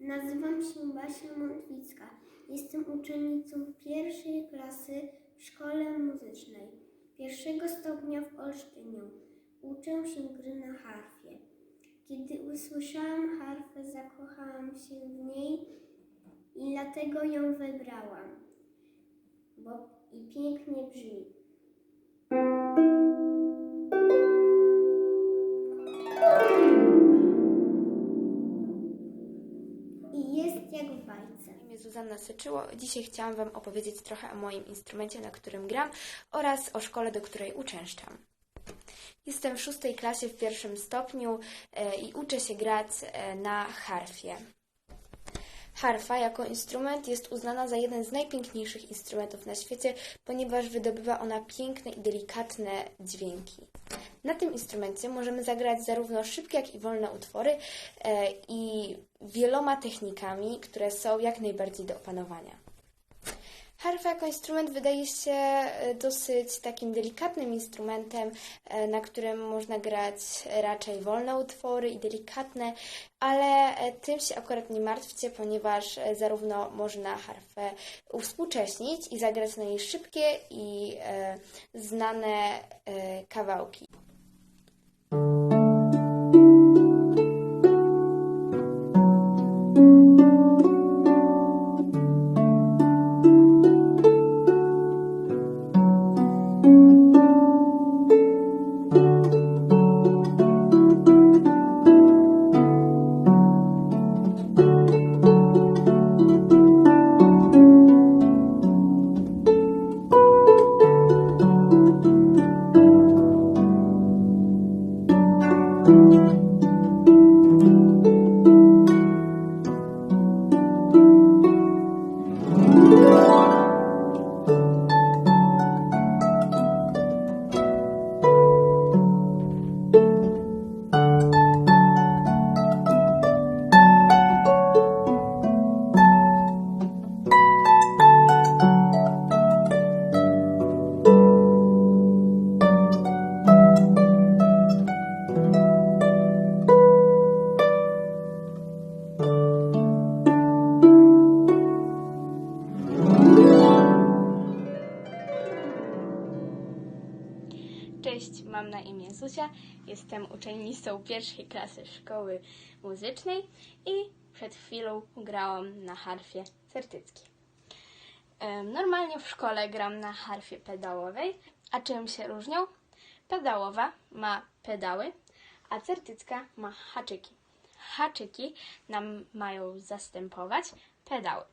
Nazywam się Basia Montwicka. Jestem uczennicą pierwszej klasy w szkole muzycznej pierwszego stopnia w Olsztynie. Uczę się gry na harfie. Kiedy usłyszałam harfę, zakochałam się w niej i dlatego ją wybrałam, bo i pięknie brzmi. Zuzanna. Dzisiaj chciałam Wam opowiedzieć trochę o moim instrumencie, na którym gram oraz o szkole, do której uczęszczam. Jestem w szóstej klasie w pierwszym stopniu e, i uczę się grać e, na harfie. Harfa jako instrument jest uznana za jeden z najpiękniejszych instrumentów na świecie, ponieważ wydobywa ona piękne i delikatne dźwięki. Na tym instrumencie możemy zagrać zarówno szybkie, jak i wolne utwory e, i wieloma technikami, które są jak najbardziej do opanowania. Harfa jako instrument wydaje się e, dosyć takim delikatnym instrumentem, e, na którym można grać raczej wolne utwory i delikatne, ale e, tym się akurat nie martwcie, ponieważ zarówno można harfę uwspółcześnić i zagrać na niej szybkie i znane kawałki. Mam na imię Zuzia, jestem uczennicą pierwszej klasy szkoły muzycznej i przed chwilą grałam na harfie certyckiej. Normalnie w szkole gram na harfie pedałowej, a czym się różnią? Pedałowa ma pedały, a certycka ma haczyki. Haczyki nam mają zastępować pedały.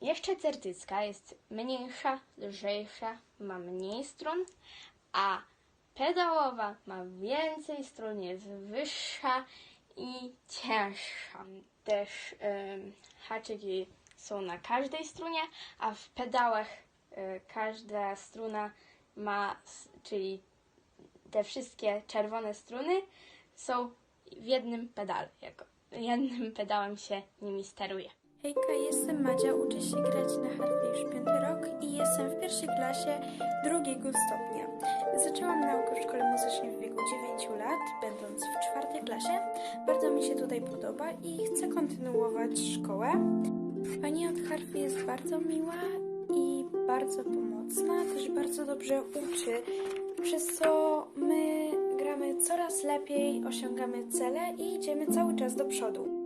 Jeszcze certycka jest mniejsza, lżejsza, ma mniej strun, a pedałowa ma więcej strun, jest wyższa i cięższa. Też em, haczyki są na każdej strunie, a w pedałach e, każda struna ma, czyli te wszystkie czerwone struny są w jednym pedale. Jako jednym pedałem się nimi steruje. Hejka, jestem Madzia, uczę się grać na harfie już piąty rok i jestem w pierwszej klasie drugiego stopnia. Zaczęłam naukę w szkole muzycznej w wieku 9 lat, będąc w czwartej klasie. Bardzo mi się tutaj podoba i chcę kontynuować szkołę. Pani od harfy jest bardzo miła i bardzo pomocna, też bardzo dobrze uczy, przez co my gramy coraz lepiej, osiągamy cele i idziemy cały czas do przodu.